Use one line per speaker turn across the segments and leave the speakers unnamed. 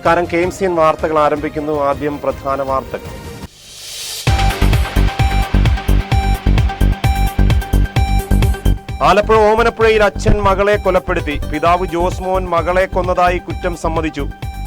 നമസ്കാരം. K M C N വാർത്തകൾ ആരംഭിക്കുന്നു. ആദ്യം പ്രധാന വാർത്തകൾ. ആലപ്പുഴ ഓമനപ്പുഴയിൽ അച്ഛൻ മകളെ കൊലപ്പെടുത്തി. പിതാവ് ജോസ് മോൻ മകളെ കൊന്നതായി കുറ്റം സമ്മതിച്ചു.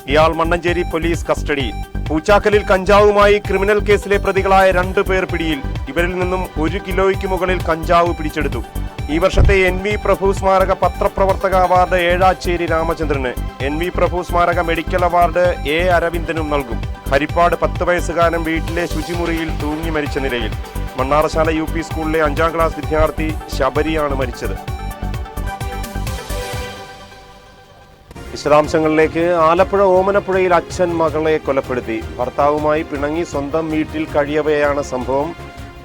ഇയാൾ മണ്ണഞ്ചേരി പോലീസ് കസ്റ്റഡിയിൽ. പൂച്ചാക്കലിൽ കഞ്ചാവുമായി ക്രിമിനൽ കേസിലെ പ്രതികളായ രണ്ടു പേർ പിടിയിൽ. ഇവരിൽ നിന്നും ഒരു കിലോയ്ക്ക് മുകളിൽ കഞ്ചാവ് പിടിച്ചെടുത്തു. ഈ വർഷത്തെ എൻ വി പ്രഭു സ്മാരക പത്രപ്രവർത്തക അവാർഡ് ഏഴാച്ചേരി രാമചന്ദ്രന്. എൻ വി പ്രഭു സ്മാരക മെഡിക്കൽ അവാർഡ് എ അരവിന്ദനും നൽകും. ഹരിപ്പാട് പത്ത് വയസ്സുകാരൻ വീട്ടിലെ ശുചിമുറിയിൽ തൂങ്ങി മരിച്ച നിലയിൽ. മണ്ണാറശാല യു പി സ്കൂളിലെ അഞ്ചാം ക്ലാസ് വിദ്യാർത്ഥി ശബരിയാണ് മരിച്ചത്. വിശദാംശങ്ങളിലേക്ക് ആലപ്പുഴ ഓമനപ്പുഴയിൽ അച്ഛൻ മകളെ കൊലപ്പെടുത്തി. ഭർത്താവുമായി പിണങ്ങി സ്വന്തം വീട്ടിൽ കഴിയവെയാണ് സംഭവം.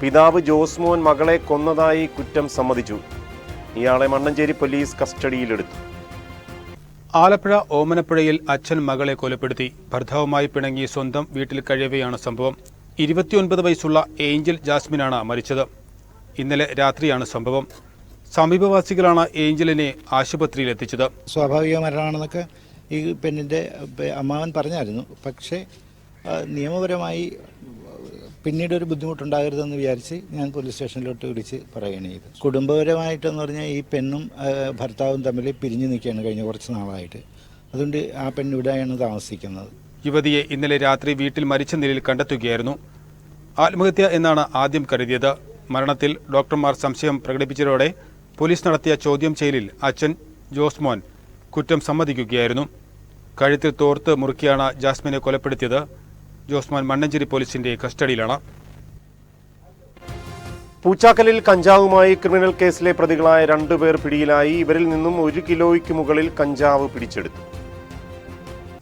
പിതാവ് ജോസ്മോൻ മകളെ കൊന്നതായി കുറ്റം സമ്മതിച്ചു. ഇയാളെ മണ്ണഞ്ചേരി പോലീസ് കസ്റ്റഡിയിലെടുത്തു.
ആലപ്പുഴ ഓമനപ്പുഴയിൽ അച്ഛൻ മകളെ കൊലപ്പെടുത്തി. ഭർത്താവുമായി പിണങ്ങി സ്വന്തം വീട്ടിൽ കഴിയവെയാണ് സംഭവം. ഇരുപത്തിയൊൻപത് വയസ്സുള്ള ഏഞ്ചൽ ജാസ്മിനാണ് മരിച്ചത്. ഇന്നലെ രാത്രിയാണ് സംഭവം. സമീപവാസികളാണ് ഏഞ്ചലിനെ ആശുപത്രിയിൽ എത്തിച്ചത്
സ്വാഭാവിക മരണമാണെന്നൊക്കെ ഈ പെണ്ണിന്റെ അമ്മാവൻ പറഞ്ഞായിരുന്നു. പക്ഷേ നിയമപരമായി പിന്നീട് ഒരു ബുദ്ധിമുട്ടുണ്ടാകരുതെന്ന് വിചാരിച്ച് ഞാൻ പോലീസ് സ്റ്റേഷനിലോട്ട് വിളിച്ച് പറയുകയാണ് ചെയ്തത്. കുടുംബപരമായിട്ടെന്ന് പറഞ്ഞാൽ ഈ പെണ്ണും ഭർത്താവും തമ്മിൽ പിരിഞ്ഞു നിൽക്കുകയാണ് കഴിഞ്ഞ കുറച്ച് നാളായിട്ട്. അതുകൊണ്ട് ആ പെണ്ണ് ഇവിടെയാണ് താമസിക്കുന്നത്.
യുവതിയെ ഇന്നലെ രാത്രി വീട്ടിൽ മരിച്ച നിലയിൽ കണ്ടെത്തുകയായിരുന്നു. ആത്മഹത്യ എന്നാണ് ആദ്യം കരുതിയത്. മരണത്തിൽ ഡോക്ടർമാർ സംശയം പ്രകടിപ്പിച്ചതോടെ പോലീസ് നടത്തിയ ചോദ്യം ചെയ്യലിൽ അച്ഛൻ ജോസ്മോൻ കുറ്റം സമ്മതിക്കുകയായിരുന്നു. കഴുത്തിൽ തോർത്ത് മുറുക്കിയാണ് ജാസ്മിനെ കൊലപ്പെടുത്തിയത്. ജോസ്മോൻ മണ്ണഞ്ചേരി പോലീസിന്റെ കസ്റ്റഡിയിലാണ്.
പൂച്ചാക്കലിൽ കഞ്ചാവുമായി ക്രിമിനൽ കേസിലെ പ്രതികളായ രണ്ടുപേർ പിടിയിലായി. ഇവരിൽ നിന്നും ഒരു കിലോയ്ക്ക് മുകളിൽ കഞ്ചാവ് പിടിച്ചെടുത്തു.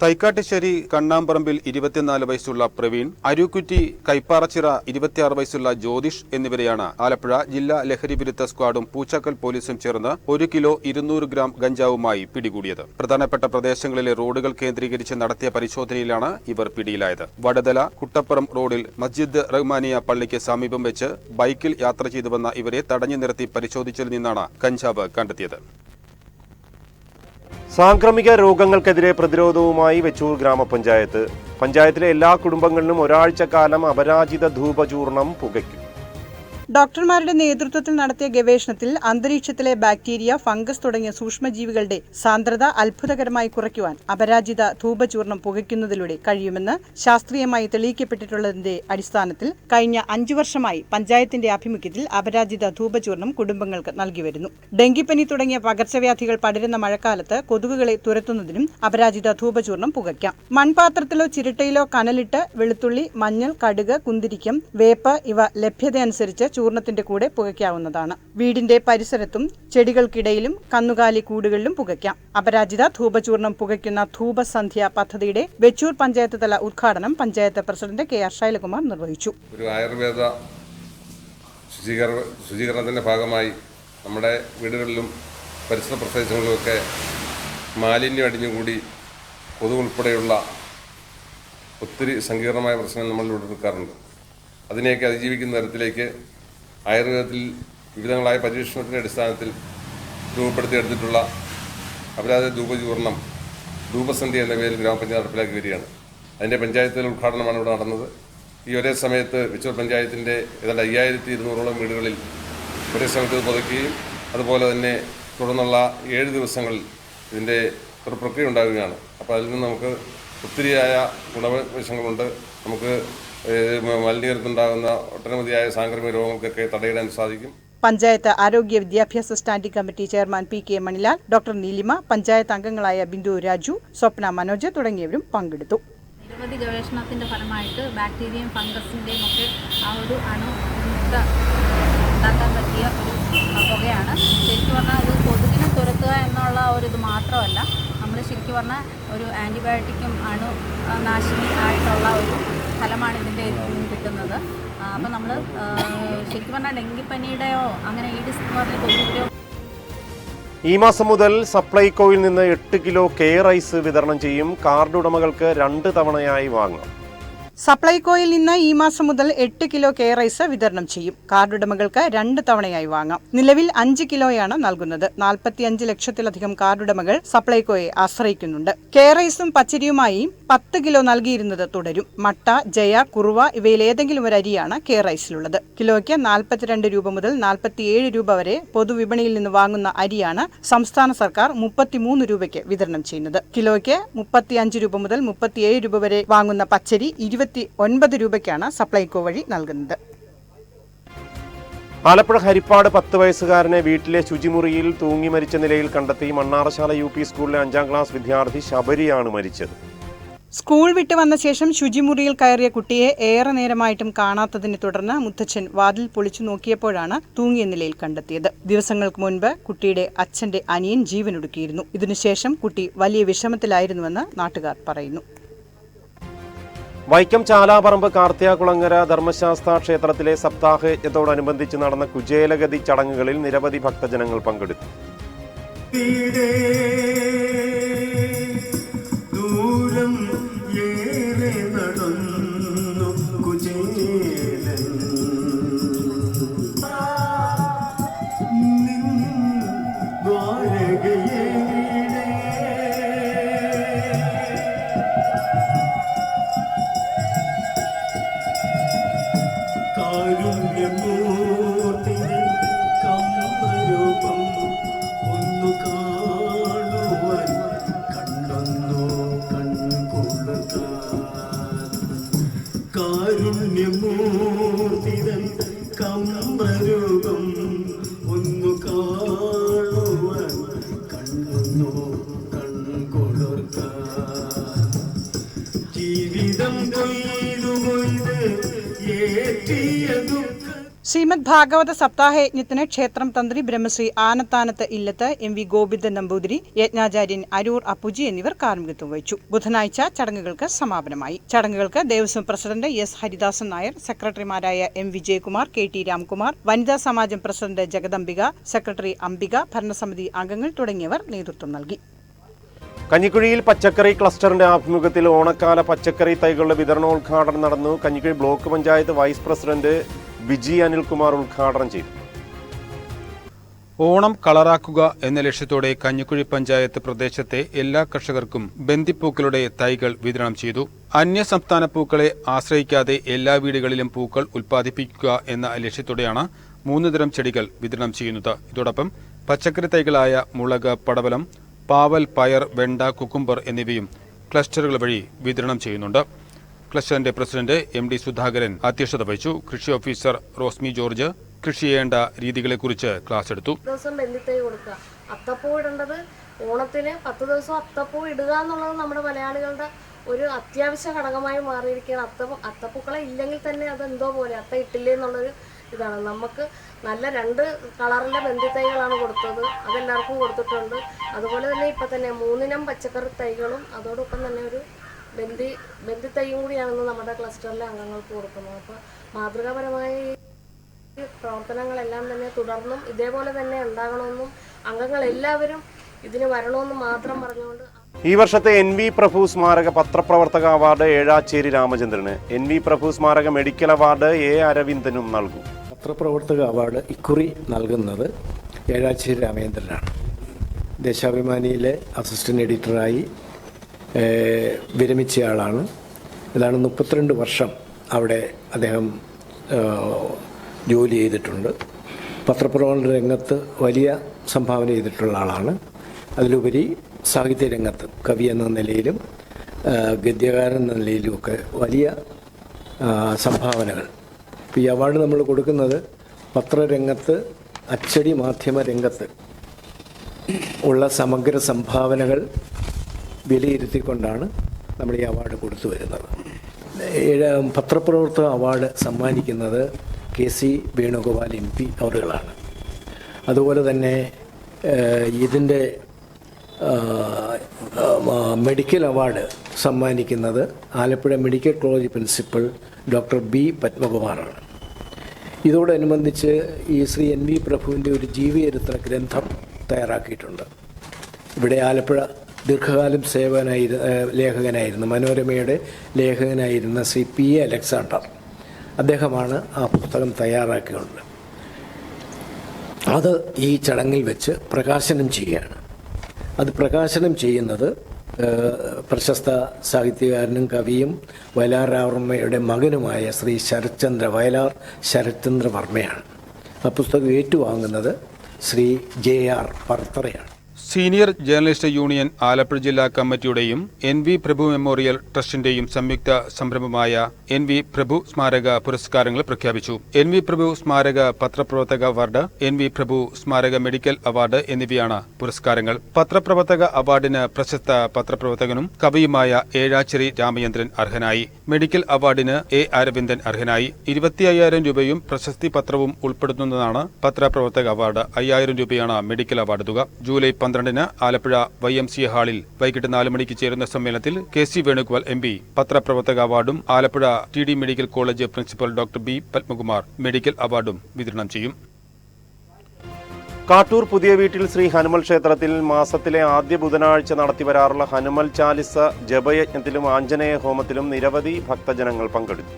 തൈക്കാട്ടുശ്ശേരി കണ്ണാമ്പറമ്പിൽ ഇരുപത്തിനാല് വയസ്സുള്ള പ്രവീൺ അരൂക്കുറ്റി കൈപ്പാറച്ചിറ ഇരുപത്തിയാറ് വയസ്സുള്ള ജ്യോതിഷ് എന്നിവരെയാണ് ആലപ്പുഴ ജില്ലാ ലഹരി വിരുദ്ധ സ്ക്വാഡും പൂച്ചക്കൽ പോലീസും ചേർന്ന് ഒരു കിലോ ഇരുന്നൂറ് ഗ്രാം ഗഞ്ചാവുമായി പിടികൂടിയത്. പ്രധാനപ്പെട്ട പ്രദേശങ്ങളിലെ റോഡുകൾ കേന്ദ്രീകരിച്ച് നടത്തിയ പരിശോധനയിലാണ് ഇവർ പിടിയിലായത്. വടതല കുട്ടപ്പുറം റോഡിൽ മസ്ജിദ് റഹ്മാനിയ പള്ളിക്ക് സമീപം വെച്ച് ബൈക്കിൽ യാത്ര ചെയ്തു വന്ന ഇവരെ തടഞ്ഞു നിർത്തി പരിശോധിച്ചതിൽ നിന്നാണ് കഞ്ചാവ് കണ്ടെത്തിയത്.
സാംക്രമിക രോഗങ്ങൾക്കെതിരെ പ്രതിരോധവുമായി വെച്ചൂർ ഗ്രാമപഞ്ചായത്ത്. പഞ്ചായത്തിലെ എല്ലാ കുടുംബങ്ങളിലും ഒരാഴ്ചക്കാലം അപരാജിത ധൂപചൂർണം പുകയ്ക്കും.
ഡോക്ടർമാരുടെ നേതൃത്വത്തിൽ നടത്തിയ ഗവേഷണത്തിൽ അന്തരീക്ഷത്തിലെ ബാക്ടീരിയ ഫംഗസ് തുടങ്ങിയ സൂക്ഷ്മജീവികളുടെ സാന്ദ്രത അത്ഭുതകരമായി കുറയ്ക്കുവാൻ അപരാജിത ധൂപചൂർണം പുകയ്ക്കുന്നതിലൂടെ കഴിയുമെന്ന് ശാസ്ത്രീയമായി തെളിയിക്കപ്പെട്ടിട്ടുള്ളതിന്റെ അടിസ്ഥാനത്തിൽ കഴിഞ്ഞ അഞ്ചു വർഷമായി പഞ്ചായത്തിന്റെ ആഭിമുഖ്യത്തിൽ അപരാജിത ധൂപചൂർണം കുടുംബങ്ങൾക്ക് നൽകി വരുന്നു. ഡെങ്കിപ്പനി തുടങ്ങിയ പകർച്ചവ്യാധികൾ പടരുന്ന മഴക്കാലത്ത് കൊതുകുകളെ തുരത്തുന്നതിനും അപരാജിത ധൂപചൂർണം പുകയ്ക്കാം. മൺപാത്രത്തിലോ ചിരട്ടയിലോ കനലിട്ട് വെളുത്തുള്ളി മഞ്ഞൾ കടുക് കുന്തിരിക്കം വേപ്പ് ഇവ ലഭ്യതയനുസരിച്ച് ചൂർണത്തിന്റെ കൂടെ പുകയ്ക്കാവുന്നതാണ്. വീടിന്റെ പരിസരത്തും ചെടികൾക്കിടയിലും കന്നുകാലി കൂടുകളിലും പുകയ്ക്കാം. അപരാജിത ധൂപചൂർണം പുകയ്ക്കുന്ന ധൂപസന്ധ്യ പദ്ധതിയുടെ വെച്ചൂർ പഞ്ചായത്ത് തല ഉദ്ഘാടനം panchayat president K R Shailakumar നിർവഹിച്ചു.
ഒരു ആയുർവേദ ശുചീകരണ ഭാഗമായി നമ്മുടെ വീടുകളിലും പരിസര പ്രദേശങ്ങളിലുമൊക്കെ മാലിന്യം അടിഞ്ഞുകൂടി കൊതു ഉൾപ്പെടെയുള്ള ഒത്തിരി സങ്കീർണമായ പ്രശ്നങ്ങൾ നമ്മൾ ഇവിടെ എടുക്കാറുണ്ട്. അതിനെയൊക്കെ അതിജീവിക്കുന്ന തരത്തിലേക്ക് ആയുർവേദത്തിൽ വിവിധങ്ങളായ പരീക്ഷണത്തിന്റെ അടിസ്ഥാനത്തിൽ രൂപപ്പെടുത്തിയെടുത്തിട്ടുള്ള അപരാധ ധൂപചൂർണം ധൂപസന്ധി എന്ന പേരിൽ ഗ്രാമപഞ്ചായത്ത് നടപ്പിലാക്കി വരികയാണ്. അതിന്റെ പഞ്ചായത്തിൽ ഉദ്ഘാടനമാണ് ഇവിടെ നടന്നത്. ഈ ഒരേ സമയത്ത് വിച്ചൂർ പഞ്ചായത്തിന്റെ ഏതാണ്ട് അയ്യായിരത്തി ഇരുന്നൂറോളം വീടുകളിൽ ഒരേ സമയത്ത് പുതുക്കുകയും അതുപോലെ തന്നെ തുടർന്നുള്ള ഏഴ് ദിവസങ്ങളിൽ ഇതിന്റെ ഒരു പ്രക്രിയ ഉണ്ടാവുകയാണ്. അപ്പോൾ അതിൽ നിന്ന് നമുക്ക് ഒത്തിരിയായ ഗുണവശങ്ങളുണ്ട്. നമുക്ക് മലിനീകരണത്തിനുണ്ടാകുന്ന ഒട്ടനവധിയായ സാംക്രമിക രോഗങ്ങൾക്കൊക്കെ തടയിടാൻ സാധിക്കും.
പഞ്ചായത്ത് ആരോഗ്യ വിദ്യാഭ്യാസ standing committee chairman P K Manilal doctor Neelima panchayat അംഗങ്ങളായ ബിന്ദു രാജു സ്വപ്ന മനോജ് തുടങ്ങിയവരും പങ്കെടുത്തു.
നിരവധി ഗവേഷണത്തിന്റെ ഫലമായിട്ട് ബാക്ടീരിയയും ഫംഗസിന്റെയും ഒക്കെ ആ ഒരു അണു ഉണ്ടാക്കാൻ പറ്റിയ ഒരു പുകയാണ്. ശരിക്കും പറഞ്ഞാൽ അത് കൊതുകിനെ തുരത്തുക എന്നുള്ള ഒരു ഇത് മാത്രമല്ല നമ്മൾ ശരിക്കും പറഞ്ഞാൽ ഒരു ആന്റിബയോട്ടിക്കും അണു നാശിനി ആയിട്ടുള്ള ഒരു ഫലമാണ് ഇതിന്റെ കിട്ടുന്നത്. അപ്പോൾ നമ്മൾ ശരിക്കും പറഞ്ഞാൽ ഡെങ്കിപ്പനിയുടെയോ അങ്ങനെ പറഞ്ഞ കൊതുകിന്റെയോ
ഈ മാസം മുതൽ സപ്ലൈകോയിൽ നിന്ന് എട്ട് കിലോ കെയർ ഐസ് വിതരണം ചെയ്യും. കാർഡ് ഉടമകൾക്ക് രണ്ട് തവണയായി വാങ്ങാം.
സപ്ലൈകോയിൽ നിന്ന് ഈ മാസം മുതൽ എട്ട് കിലോ കെ റൈസ് വിതരണം ചെയ്യും. കാർഡുടമകൾക്ക് രണ്ട് തവണയായി വാങ്ങാം. നിലവിൽ അഞ്ച് കിലോയാണ് നൽകുന്നത്. നാൽപ്പത്തിയഞ്ച് ലക്ഷത്തിലധികം കാർഡുടമകൾ സപ്ലൈകോയെ ആശ്രയിക്കുന്നുണ്ട്. കെ റൈസും പച്ചരിയുമായി പത്ത് കിലോ നൽകിയിരുന്നത് തുടരും. മട്ട ജയ കുറുവ ഇവയിൽ ഏതെങ്കിലും ഒരു അരിയാണ് കെ റൈസിലുള്ളത്. കിലോയ്ക്ക് നാൽപ്പത്തിരണ്ട് രൂപ മുതൽ നാൽപ്പത്തിയേഴ് രൂപ വരെ പൊതുവിപണിയിൽ നിന്ന് വാങ്ങുന്ന അരിയാണ് സംസ്ഥാന സർക്കാർ മുപ്പത്തിമൂന്ന് രൂപയ്ക്ക് വിതരണം ചെയ്യുന്നത്. കിലോയ്ക്ക് മുപ്പത്തിയഞ്ച് രൂപ മുതൽ മുപ്പത്തിയേഴ് രൂപ വരെ വാങ്ങുന്ന പച്ചരി ഇരുപത്തി ഒൻപത് രൂപയ്ക്കാണ് സപ്ലൈകോ വഴി നൽകുന്നത്.
ആലപ്പുഴ ഹരിപ്പാട് പത്ത് വയസ്സുകാരനെ വീട്ടിലെ ശുചിമുറിയിൽ തൂങ്ങി മരിച്ച നിലയിൽ കണ്ടെത്തി മണ്ണാറശാല യു പി സ്കൂളിലെ അഞ്ചാം ക്ലാസ് വിദ്യാർത്ഥി ശബരിയാണ് മരിച്ചത്.
സ്കൂൾ വിട്ട് വന്ന ശേഷം ശുചിമുറിയിൽ കയറിയ കുട്ടിയെ ഏറെ നേരമായിട്ടും കാണാത്തതിനെ തുടർന്ന് മുത്തച്ഛൻ വാതിൽ പൊളിച്ചു നോക്കിയപ്പോഴാണ് തൂങ്ങിയ നിലയിൽ കണ്ടെത്തിയത്. ദിവസങ്ങൾക്ക് മുൻപ് കുട്ടിയുടെ അച്ഛന്റെ അനിയൻ ജീവനൊടുക്കിയിരുന്നു. ഇതിനുശേഷം കുട്ടി വലിയ വിഷമത്തിലായിരുന്നുവെന്ന് നാട്ടുകാർ പറയുന്നു.
വൈക്കം ചാലാപറമ്പ് കാർത്തിയാകുളങ്ങര ധർമ്മശാസ്ത്ര ക്ഷേത്രത്തിലെ സപ്താഹയജ്ഞത്തോടനുബന്ധിച്ച് നടന്ന കുചേലഗതി ചടങ്ങുകളിൽ നിരവധി ഭക്തജനങ്ങൾ പങ്കെടുത്തു.
ഭാഗവത സപ്താഹയജ്ഞത്തിന് ക്ഷേത്രം തന്ത്രി ബ്രഹ്മശ്രീ ആനത്താനത്ത് ഇല്ലത്ത് എം വി ഗോവിന്ദൻ നമ്പൂതിരി യജ്ഞാചാര്യൻ അരൂർ അപ്പുജി എന്നിവർ കാർമ്മികത്വം വഹിച്ചു. ബുധനാഴ്ച ചടങ്ങുകൾക്ക് സമാപനമായി. ചടങ്ങുകൾക്ക് ദേവസ്വം പ്രസിഡന്റ് എസ്. ഹരിദാസൻ നായർ സെക്രട്ടറിമാരായ M. Vijayakumar K. T. Ramkumar വനിതാ സമാജം പ്രസിഡന്റ് ജഗദംബിക സെക്രട്ടറി അംബിക ഭരണസമിതി അംഗങ്ങൾ തുടങ്ങിയവർ നേതൃത്വം നൽകി.
കഞ്ഞിക്കുഴിയിൽ പച്ചക്കറി ക്ലസ്റ്ററിന്റെ ആഭിമുഖ്യത്തിൽ ഓണക്കാല പച്ചക്കറി തൈകളുടെ വിതരണോദ്ഘാടനം നടന്നു. Kanjikuzhi block panchayat vice president Biji Anilkumar ഉദ്ഘാടനം ചെയ്തു.
ഓണം കളറാക്കുക എന്ന ലക്ഷ്യത്തോടെ കഞ്ഞിക്കുഴി പഞ്ചായത്ത് പ്രദേശത്തെ എല്ലാ കർഷകർക്കും ബന്ദിപ്പൂക്കളുടെ തൈകൾ വിതരണം ചെയ്തു. അന്യ സംസ്ഥാന പൂക്കളെ ആശ്രയിക്കാതെ എല്ലാ വീടുകളിലും പൂക്കൾ ഉൽപ്പാദിപ്പിക്കുക എന്ന ലക്ഷ്യത്തോടെയാണ് മൂന്ന് തരം ചെടികൾ വിതരണം ചെയ്യുന്നത്. ഇതോടൊപ്പം പച്ചക്കറി തൈകളായ മുളക് പടവലം പാവൽ പയർ വെണ്ട കുക്കുംബർ എന്നിവയും ക്ലസ്റ്ററുകൾ വഴി വിതരണം ചെയ്യുന്നുണ്ട്. ക്ലസ്റ്ററിന്റെ പ്രസിഡന്റ് എം ഡി സുധാകരൻ അധ്യക്ഷത വഹിച്ചു. കൃഷി ഓഫീസർ റോസ്മി ജോർജ് കൃഷി ചെയ്യേണ്ട രീതികളെക്കുറിച്ച് ക്ലാസ് എടുത്തു.
കൊടുക്കുക. അത്തപ്പൂ ഇടേണ്ടത് ഓണത്തിന് പത്ത് ദിവസം അത്തപ്പൂ ഇടുക എന്നുള്ളത് നമ്മുടെ മലയാളികളുടെ ഒരു അത്യാവശ്യ ഘടകമായി മാറിയിരിക്കുകയാണ്. അത്ത അത്തപ്പൂക്കളെ ഇല്ലെങ്കിൽ തന്നെ അത് എന്തോ പോലെ അത്ത ഇട്ടില്ലേ എന്നുള്ളൊരു ഇതാണ്. നമുക്ക് നല്ല രണ്ട് കളറിലെ ബന്ധിത്തൈകളാണ് കൊടുത്തത്. അതെല്ലാവർക്കും കൊടുത്തിട്ടുണ്ട്. അതുപോലെ തന്നെ ഇപ്പം തന്നെ മൂന്നിനം പച്ചക്കറി തൈകളും അതോടൊപ്പം തന്നെ ഒരു ബന്ദി ബന്ധിത്തൈയും കൂടിയാണെന്ന് നമ്മുടെ ക്ലസ്റ്ററിലെ അംഗങ്ങൾക്ക് കൊടുക്കുന്നു അപ്പോൾ മാതൃകാപരമായ ഈ പ്രവർത്തനങ്ങളെല്ലാം തന്നെ തുടർന്നും ഇതേപോലെ തന്നെ ഉണ്ടാകണമെന്നും അംഗങ്ങൾ എല്ലാവരും ഇതിന് വരണമെന്നും മാത്രം പറഞ്ഞുകൊണ്ട്
ഈ വർഷത്തെ എൻ വി പ്രഭു സ്മാരക പത്രപ്രവർത്തക അവാർഡ് ഏഴാച്ചേരി രാമചന്ദ്രന്. എൻ വി പ്രഭു സ്മാരക മെഡിക്കൽ അവാർഡ് എ അരവിന്ദനും നൽകും.
പത്രപ്രവർത്തക അവാർഡ് ഇക്കുറി നൽകുന്നത് ഏഴാച്ചേരി രാമചന്ദ്രനാണ്. ദേശാഭിമാനിയിലെ അസിസ്റ്റന്റ് എഡിറ്ററായി വിരമിച്ചയാളാണ് ഏതാണ്ട് മുപ്പത്തിരണ്ട് വർഷം അവിടെ അദ്ദേഹം ജോലി ചെയ്തിട്ടുണ്ട്. പത്രപ്രവർത്തന രംഗത്ത് വലിയ സംഭാവന ചെയ്തിട്ടുള്ള ആളാണ്. അതിലുപരി സാഹിത്യ രംഗത്ത് കവി എന്ന നിലയിലും ഗദ്യകാരൻ എന്ന നിലയിലുമൊക്കെ വലിയ സംഭാവനകൾ. ഈ അവാർഡ് നമ്മൾ കൊടുക്കുന്നത് പത്രരംഗത്ത് അച്ചടി മാധ്യമ രംഗത്ത് ഉള്ള സമഗ്ര സംഭാവനകൾ വിലയിരുത്തിക്കൊണ്ടാണ് നമ്മൾ ഈ അവാർഡ് കൊടുത്തു വരുന്നത്. പത്രപ്രവർത്തക അവാർഡ് സമ്മാനിക്കുന്നത് K C Venugopal M P അവറുകളാണ് അതുപോലെ തന്നെ ഇതിന്റെ മെഡിക്കൽ അവാർഡ് സമ്മാനിക്കുന്നത് Alappuzha medical college principal doctor B പത്മകുമാറാണ്. ഇതോടനുബന്ധിച്ച് ഈ ശ്രീ എൻ വി പ്രഭുവിന്റെ ഒരു ജീവചരിത്ര ഗ്രന്ഥം തയ്യാറാക്കിയിട്ടുണ്ട്. ഇവിടെ ആലപ്പുഴ ദീർഘകാലം സേവനായിരുന്ന ലേഖകനായിരുന്നു. മനോരമയുടെ ലേഖകനായിരുന്ന സി പി എ അലക്സാണ്ടർ അദ്ദേഹമാണ് ആ പുസ്തകം തയ്യാറാക്കിയുള്ളത്. അത് ഈ ചടങ്ങിൽ വെച്ച് പ്രകാശനം ചെയ്യുകയാണ്. അത് പ്രകാശനം ചെയ്യുന്നത് പ്രശസ്ത സാഹിത്യകാരനും കവിയും വയലാർ രാവർമ്മയുടെ മകനുമായ ശ്രീ ശരത്ചന്ദ്ര വയലാർ ശരത്ചന്ദ്ര വർമ്മയാണ്. ആ പുസ്തകം ഏറ്റുവാങ്ങുന്നത് ശ്രീ ജെ ആർ പർത്തറയാണ്.
സീനിയർ ജേർണലിസ്റ്റ് യൂണിയൻ ആലപ്പുഴ ജില്ലാ കമ്മിറ്റിയുടെയും എൻ വി പ്രഭു മെമ്മോറിയൽ ട്രസ്റ്റിന്റെയും സംയുക്ത സംരംഭമായ എൻ വി പ്രഭു സ്മാരക പുരസ്കാരങ്ങൾ പ്രഖ്യാപിച്ചു. എൻ വി പ്രഭു സ്മാരക പത്രപ്രവർത്തക അവാർഡ് എൻ വി പ്രഭു സ്മാരക മെഡിക്കൽ അവാർഡ് എന്നിവയാണ് പുരസ്കാരങ്ങൾ. പത്രപ്രവർത്തക അവാർഡിന് പ്രശസ്ത പത്രപ്രവർത്തകനും കവിയുമായ ഏഴാച്ചേരി രാമചന്ദ്രൻ അർഹനായി. മെഡിക്കൽ അവാർഡിന് എ അരവിന്ദൻ അർഹനായി. ഇരുപത്തി അയ്യായിരം രൂപയും പ്രശസ്തി പത്രവും ഉൾപ്പെടുത്തുന്നതാണ് പത്രപ്രവർത്തക അവാർഡ്. അയ്യായിരം രൂപയാണ് മെഡിക്കൽ അവാർഡ് തുക. ജൂലൈ പന്ത്രണ്ടിന് ആലപ്പുഴ വൈ എം സി ഹാളിൽ വൈകിട്ട് നാല് മണിക്ക് ചേരുന്ന സമ്മേളനത്തിൽ K C Venugopal M P പത്രപ്രവർത്തക അവാർഡും Alappuzha T D medical college principal doctor B Padmakumar medical അവാർഡും വിതരണം ചെയ്യും.
കാട്ടൂർ പുതിയ വീട്ടിൽ ശ്രീ ഹനുമൽ ക്ഷേത്രത്തിൽ മാസത്തിലെ ആദ്യ ബുധനാഴ്ച നടത്തിവരാറുള്ള ഹനുമൽ ചാലിസ ജപയജ്ഞത്തിലും ആഞ്ജനേയ ഹോമത്തിലും നിരവധി ഭക്തജനങ്ങൾ പങ്കെടുത്തു.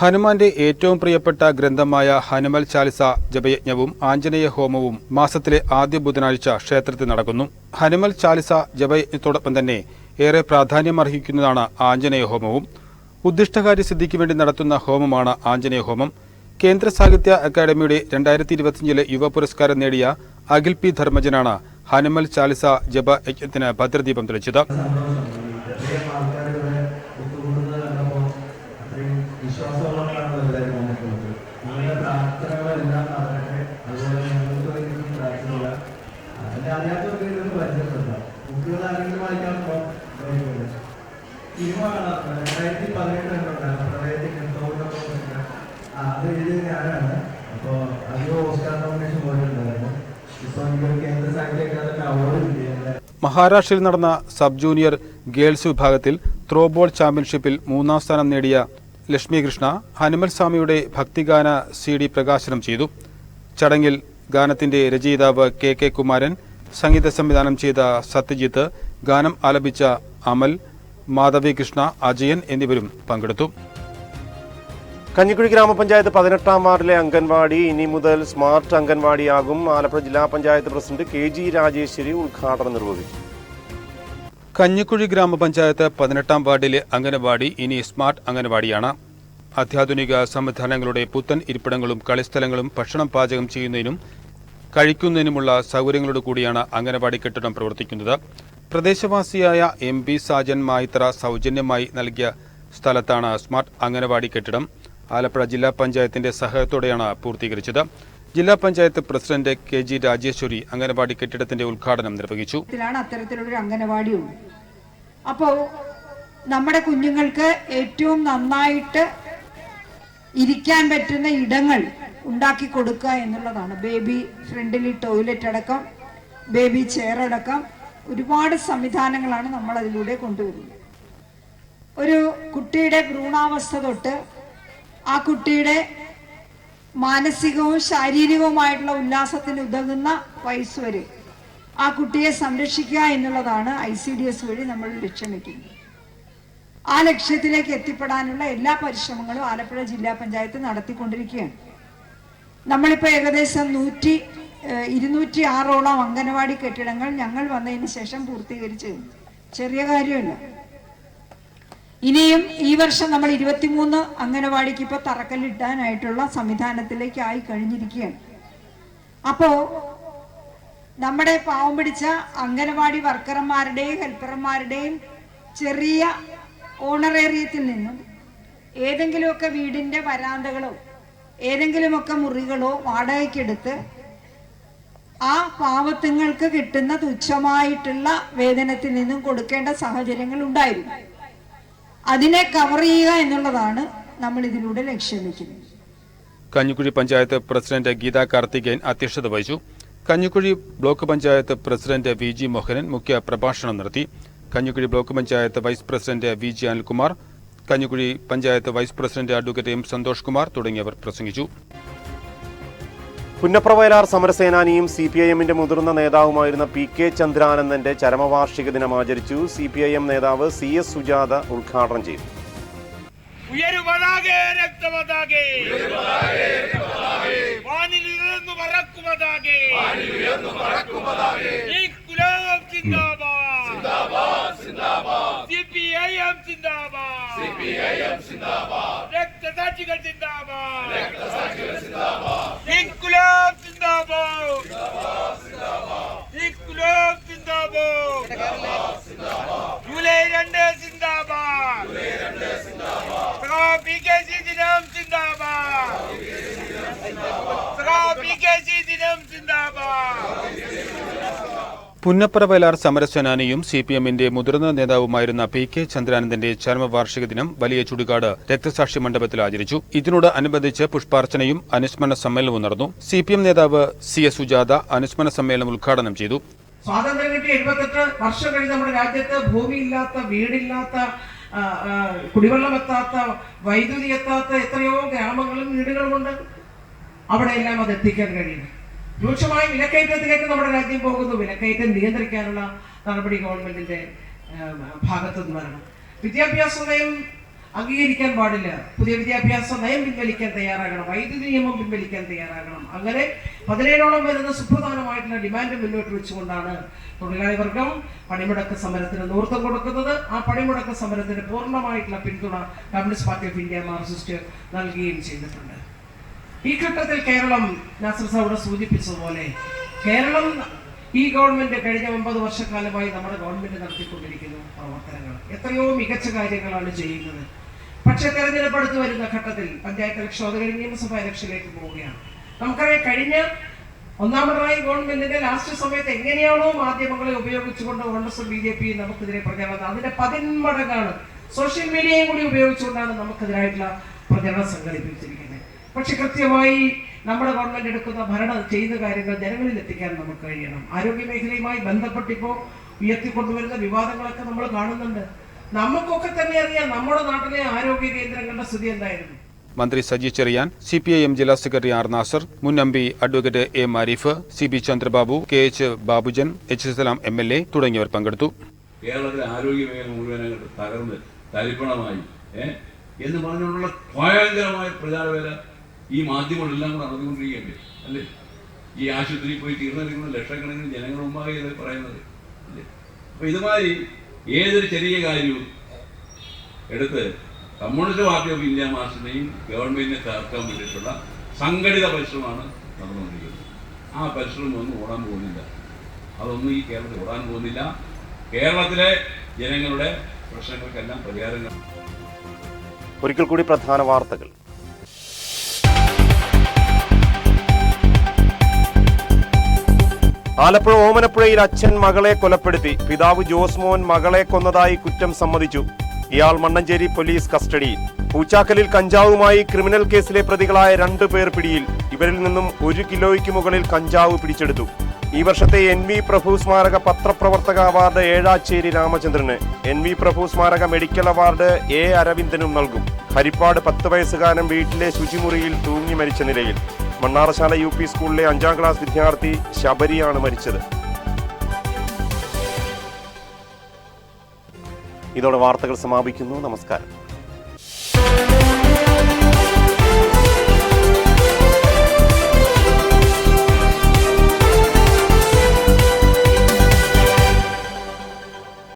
ഹനുമാന്റെ ഏറ്റവും പ്രിയപ്പെട്ട ഗ്രന്ഥമായ ഹനുമൽ ചാലിസ ജപയജ്ഞവും ആഞ്ജനേയ ഹോമവും മാസത്തിലെ ആദ്യ ബുധനാഴ്ച ക്ഷേത്രത്തിൽ നടക്കുന്നു. ഹനുമൽ ചാലിസ ജപയജ്ഞത്തോടൊപ്പം തന്നെ ഏറെ പ്രാധാന്യമർഹിക്കുന്നതാണ് ആഞ്ജനേയ ഹോമവും. ഉദ്ദിഷ്ടകാര്യ സിദ്ധിക്ക് വേണ്ടി നടത്തുന്ന ഹോമമാണ് ആഞ്ജനേയ ഹോമം. കേന്ദ്ര സാഹിത്യ അക്കാദമിയുടെ രണ്ടായിരത്തി ഇരുപത്തിയഞ്ചിലെ യുവ പുരസ്കാരം നേടിയ അഖിൽ പി ധർമ്മജനാണ് ഹനുമൽ ചാലിസ ജപയജ്ഞത്തിന് ഭദ്രദീപം തെളിച്ചത്. മഹാരാഷ്ട്രയിൽ നടന്ന സബ് ജൂനിയർ ഗേൾസ് വിഭാഗത്തിൽ ത്രോബോൾ ചാമ്പ്യൻഷിപ്പിൽ മൂന്നാം സ്ഥാനം നേടിയ ലക്ഷ്മി കൃഷ്ണ ഹനുമൽ സ്വാമിയുടെ ഭക്തിഗാന സി ഡി പ്രകാശനം ചെയ്തു. ചടങ്ങിൽ ഗാനത്തിന്റെ രചയിതാവ് കെ കെ കുമാരൻ സംഗീത സംവിധാനം ചെയ്ത സത്യജിത്ത് ഗാനം ആലപിച്ച അമൽ മാധവി കൃഷ്ണ അജയൻ എന്നിവരും പങ്കെടുത്തു.
കഞ്ഞിക്കുഴി ഗ്രാമപഞ്ചായത്ത് പതിനെട്ടാം വാർഡിലെ അംഗൻവാടി ഇനി മുതൽ സ്മാർട്ട് അംഗൻവാടിയാകും. ആലപ്പുഴ ജില്ലാ panchayat president K G Rajeswari ഉദ്ഘാടനം നിർവഹിച്ചു
കഞ്ഞിക്കുഴി ഗ്രാമപഞ്ചായത്ത് പതിനെട്ടാം വാർഡിലെ അംഗനവാടി ഇനി സ്മാർട്ട് അംഗനവാടിയാണ്. അത്യാധുനിക സംവിധാനങ്ങളുടെ പുത്തൻ ഇരിപ്പിടങ്ങളും കളിസ്ഥലങ്ങളും ഭക്ഷണം പാചകം ചെയ്യുന്നതിനും കഴിക്കുന്നതിനുമുള്ള സൗകര്യങ്ങളോട് കൂടിയാണ് അംഗനവാടി കെട്ടിടം പ്രവർത്തിക്കുന്നത്. പ്രദേശവാസിയായ എം പി സാജൻ മായിത്ര സൗജന്യമായി നൽകിയ സ്ഥലത്താണ് സ്മാർട്ട് അംഗനവാടി കെട്ടിടം. ആലപ്പുഴ ജില്ലാ പഞ്ചായത്തിന്റെ സഹായത്തോടെയാണ് പൂർത്തീകരിച്ചത്. ജില്ലാ panchayat president K G Rajeswari anganwadi കെട്ടിടത്തിന്റെ ഉദ്ഘാടനം നിർവഹിച്ചു.
അത്തരത്തിലുള്ളൊരു അംഗനവാടി ഉണ്ട് അപ്പോൾ നമ്മുടെ കുഞ്ഞുങ്ങൾക്ക് ഏറ്റവും നന്നായിട്ട് ഇരിക്കാൻ പറ്റുന്ന ഇടങ്ങൾ ഉണ്ടാക്കി കൊടുക്കുക എന്നുള്ളതാണ്. ബേബി ഫ്രണ്ട്ലി ടോയ്ലറ്റ് അടക്കം ബേബി ചെയർ അടക്കം ഒരുപാട് സംവിധാനങ്ങളാണ് നമ്മൾ അതിലൂടെ കൊണ്ടുവരുന്നത്. ഒരു കുട്ടിയുടെ ഭ്രൂണാവസ്ഥ തൊട്ട് ആ കുട്ടിയുടെ മാനസികവും ശാരീരികവുമായിട്ടുള്ള ഉല്ലാസത്തിന് ഉതകുന്ന വയസ്സ് വരെ ആ കുട്ടിയെ സംരക്ഷിക്കുക എന്നുള്ളതാണ് ഐ സി ഡി എസ് വഴി നമ്മൾ ലക്ഷ്യം വെക്കുന്നത്. ആ ലക്ഷ്യത്തിലേക്ക് എത്തിപ്പെടാനുള്ള എല്ലാ പരിശ്രമങ്ങളും ആലപ്പുഴ ജില്ലാ പഞ്ചായത്ത് നടത്തിക്കൊണ്ടിരിക്കുകയാണ്. നമ്മളിപ്പോൾ ഏകദേശം നൂറ്റി ഇരുന്നൂറ്റി ആറോളം അംഗനവാടി കെട്ടിടങ്ങൾ ഞങ്ങൾ വന്നതിന് ശേഷം പൂർത്തീകരിച്ചു ചെറിയ കാര്യമല്ല. ഇനിയും ഈ വർഷം നമ്മൾ ഇരുപത്തിമൂന്ന് അംഗനവാടിക്ക് ഇപ്പോൾ തറക്കല്ലിട്ടാനായിട്ടുള്ള സംവിധാനത്തിലേക്ക് ആയി കഴിഞ്ഞിരിക്കുകയാണ്. അപ്പോ നമ്മുടെ പാവം പിടിച്ച അംഗനവാടി വർക്കർമാരുടെയും ഹെൽപ്പർമാരുടെയും ചെറിയ ഓണറേറിയത്തിൽ നിന്നും ഏതെങ്കിലുമൊക്കെ വീടിന്റെ വരാന്തകളോ ഏതെങ്കിലുമൊക്കെ മുറികളോ വാടകയ്ക്കെടുത്ത് ആ പാവത്തുങ്ങൾക്ക് കിട്ടുന്ന തുച്ഛമായിട്ടുള്ള വേതനത്തിൽ നിന്നും കൊടുക്കേണ്ട സാഹചര്യങ്ങൾ ഉണ്ടായിരുന്നു. അതിനെ കവർ ചെയ്യുക എന്നുള്ളതാണ് നമ്മൾ ഇതിലൂടെ ലക്ഷ്യം വെക്കുന്നത്.
കഞ്ഞിക്കുഴി പഞ്ചായത്ത് പ്രസിഡന്റ് ഗീത കാർത്തികേൻ അധ്യക്ഷത വഹിച്ചു. Kanjikuzhi block panchayat president V G Mohanan മുഖ്യ പ്രഭാഷണം നടത്തി. Kanjikuzhi block panchayat vice president V G Anilkumar Kanjikuzhi panchayat vice president advocate M Santhosh Kumar തുടങ്ങിയവർ പ്രസംഗിച്ചു.
പുന്നപ്രവയലാർ സമരസേനാനിയും സി പി ഐ എമ്മിന്റെ മുതിർന്ന നേതാവുമായിരുന്ന പി കെ ചന്ദ്രാനന്ദന്റെ ചരമവാർഷിക ദിനം ആചരിച്ചു. സി പി ഐ എം നേതാവ് സി എസ് സുജാത ഉദ്ഘാടനം ചെയ്തു.
ഈ ഉയരുപതാകെ രക്തപതാകെ വാനിലുയർന്നു പറക്കുപതാകെ ഇൻകുലാബ് സിന്ദാബാദ്. സിപിഐഎം സിന്ദാബാദ്. രക്തസാക്ഷികൾ സിന്ദാബാദ്. ഇൻകുലാബ് സിന്ദാബാദ്. ഇൻകുലാബ് സിന്ദാബാദ് ജൂലൈ രണ്ട് സിന്ദാബാദ് സഖാ പി കെ സി ദിനം സിന്ദാബാദ് സഖാ പി കെ സി ദിനം സിന്ദാബാദ്
പുന്നപ്പറ വയലാർ സമരസേനാനിയും സി പി എമ്മിന്റെ മുതിർന്ന നേതാവുമായിരുന്ന പി കെ ചന്ദ്രാനന്ദന്റെ ചരമവാർഷിക ദിനം വലിയ ചുടുകാട് രക്തസാക്ഷി മണ്ഡപത്തിൽ ആചരിച്ചു. ഇതിനോട് അനുബന്ധിച്ച് പുഷ്പാർച്ചനയും അനുസ്മരണ സമ്മേളനവും നടന്നു. സി പി എം നേതാവ് സി എസ് സുജാത അനുസ്മരണ സമ്മേളനം ഉദ്ഘാടനം ചെയ്തു.
സ്വാതന്ത്ര്യം കിട്ടി എഴുപത്തെട്ട് വർഷം കഴിഞ്ഞ് നമ്മുടെ രാജ്യത്ത് ഭൂമിയില്ലാത്ത വീടില്ലാത്ത കുടിവെള്ളം എത്താത്ത വൈദ്യുതി എത്താത്ത എത്രയോ ഗ്രാമങ്ങളും വീടുകളുമുണ്ട്. അവിടെയെല്ലാം അത് എത്തിക്കാൻ കഴിയും രൂക്ഷമായ വിലക്കയറ്റത്തിലേക്ക് നമ്മുടെ രാജ്യം പോകുന്നു. വിലക്കയറ്റം നിയന്ത്രിക്കാനുള്ള നടപടി ഗവൺമെന്റിന്റെ ഭാഗത്തു നിന്ന് വരണം. വിദ്യാഭ്യാസ നയം അംഗീകരിക്കാൻ പാടില്ല. പുതിയ വിദ്യാഭ്യാസ നയം പിൻവലിക്കാൻ തയ്യാറാകണം. വൈദ്യുതി നിയമം പിൻവലിക്കാൻ തയ്യാറാകണം. അങ്ങനെ പതിനേഴോളം വരുന്ന സുപ്രധാനമായിട്ടുള്ള ഡിമാൻഡ് മുന്നോട്ട് വെച്ചുകൊണ്ടാണ് തൊഴിലാളി വർഗം പണിമുടക്ക് സമരത്തിന് നേതൃത്വം കൊടുക്കുന്നത്. ആ പണിമുടക്ക് സമരത്തിന് പൂർണമായിട്ടുള്ള പിന്തുണ communist party of India Marxist നൽകുകയും ചെയ്തിട്ടുണ്ട്. ഈ ഘട്ടത്തിൽ കേരളം നാസർ സാവിടെ സൂചിപ്പിച്ചതുപോലെ കേരളം ഈ ഗവൺമെന്റ് കഴിഞ്ഞ ഒമ്പത് വർഷക്കാലമായി നമ്മുടെ ഗവൺമെന്റ് നടത്തിക്കൊണ്ടിരിക്കുന്ന പ്രവർത്തനങ്ങൾ. എത്രയോ മികച്ച കാര്യങ്ങളാണ് ചെയ്യുന്നത്. പക്ഷേ തെരഞ്ഞെടുപ്പ് അടുത്ത് വരുന്ന ഘട്ടത്തിൽ പഞ്ചായത്ത് ഇലക്ഷൻ അത് നിയമസഭാ ഇലക്ഷനിലേക്ക് പോവുകയാണ്. നമുക്കറിയാം കഴിഞ്ഞ ഒന്നാമതായി ഗവൺമെന്റിന്റെ ലാസ്റ്റ് സമയത്ത് എങ്ങനെയാണോ മാധ്യമങ്ങളെ ഉപയോഗിച്ചുകൊണ്ട് കോൺഗ്രസും ബി ജെ പിയും നമുക്കെതിരെ പ്രചാരണം അതിന്റെ പതിന്മടങ്ങാണ് സോഷ്യൽ മീഡിയയും കൂടി ഉപയോഗിച്ചുകൊണ്ടാണ് നമുക്കെതിരായിട്ടുള്ള പ്രചരണം സംഘടിപ്പിച്ചിരിക്കുന്നത്. പക്ഷെ കൃത്യമായി നമ്മുടെ ഗവൺമെന്റ് എടുക്കുന്ന ഭരണ ചെയ്യുന്ന കാര്യങ്ങൾ ജനങ്ങളിൽ എത്തിക്കാൻ നമുക്ക് കഴിയണം. ആരോഗ്യ മേഖലയുമായി ബന്ധപ്പെട്ടിപ്പോ ഉയർത്തിക്കൊണ്ടുവരുന്ന വിവാദങ്ങളൊക്കെ നമ്മൾ കാണുന്നുണ്ട്. നമുക്കൊക്കെ തന്നെ അറിയാം നമ്മുടെ നാട്ടിലെ ആരോഗ്യ കേന്ദ്രങ്ങളുടെ സ്ഥിതി എന്തായിരുന്നു.
മന്ത്രി Saji Cheriyan C P I M ജില്ലാ സെക്രട്ടറി ആർ നാസർ മുൻ M P advocate A Marif C B Chandrababu K H Babujan H Salam M L A തുടങ്ങിയവർ പങ്കെടുത്തു.
കേരളത്തിലെ ആരോഗ്യ മേഖല മുഴുവൻ അങ്ങോട്ട് തകർന്ന് തരിപ്പണമായി എന്ന് പറഞ്ഞുകൊണ്ടുള്ള ഭയങ്കരമായ പ്രചാരവേല ഈ മാധ്യമങ്ങളെല്ലാം കൂടെ നടന്നുകൊണ്ടിരിക്കുകയല്ലേ? അല്ലേ? ഈ ആശുപത്രിയിൽ പോയി തീർന്നെടുക്കുന്ന ലക്ഷക്കണക്കിന് ജനങ്ങൾ മുമ്പാകെ ഇത് പറയുന്നത്. അല്ലേ? അപ്പൊ ഇതുമായി ഏതൊരു ചെറിയ കാര്യവും എടുത്ത് കമ്മ്യൂണിസ്റ്റ് പാർട്ടി ഓഫ് ഇന്ത്യ മാസിനെയും ഗവൺമെന്റിനെ തകർക്കാൻ വേണ്ടിയിട്ടുള്ള സംഘടിത പരിശ്രമമാണ് നടന്നുകൊണ്ടിരിക്കുന്നത്. ആ പരിശ്രമം ഒന്നും ഓടാൻ പോകുന്നില്ല. അതൊന്നും ഈ കേരളത്തിൽ ഓടാൻ പോകുന്നില്ല. കേരളത്തിലെ ജനങ്ങളുടെ പ്രശ്നങ്ങൾക്കെല്ലാം പരിഹാരങ്ങൾ
ഒരിക്കൽ കൂടി പ്രധാന വാർത്തകൾ. ആലപ്പുഴ ഓമനപ്പുഴയിൽ അച്ഛൻ മകളെ കൊലപ്പെടുത്തി. പിതാവ് ജോസ് മോൻ മകളെ കൊന്നതായി കുറ്റം സമ്മതിച്ചു. ഇയാൾ മണ്ണഞ്ചേരി പോലീസ് കസ്റ്റഡിയിൽ. പൂച്ചാക്കലിൽ കഞ്ചാവുമായി ക്രിമിനൽ കേസിലെ പ്രതികളായ രണ്ടു പേർ പിടിയിൽ. ഇവരിൽ നിന്നും ഒരു കിലോയ്ക്ക് മുകളിൽ കഞ്ചാവ് പിടിച്ചെടുത്തു. ഈ വർഷത്തെ എൻ വി പ്രഭു സ്മാരക പത്രപ്രവർത്തക അവാർഡ് ഏഴാച്ചേരി രാമചന്ദ്രന്. എൻ വി പ്രഭു സ്മാരക മെഡിക്കൽ അവാർഡ് എ അരവിന്ദനും നൽകും. ഹരിപ്പാട് പത്ത് വയസ്സുകാരൻ വീട്ടിലെ ശുചിമുറിയിൽ തൂങ്ങി മരിച്ച നിലയിൽ. മണ്ണാറശാല യു പി സ്കൂളിലെ അഞ്ചാം ക്ലാസ് വിദ്യാർത്ഥി ശബരിയാണ് മരിച്ചത്. ഇതോടെ വാർത്തകൾ സമാപിക്കുന്നു. നമസ്കാരം.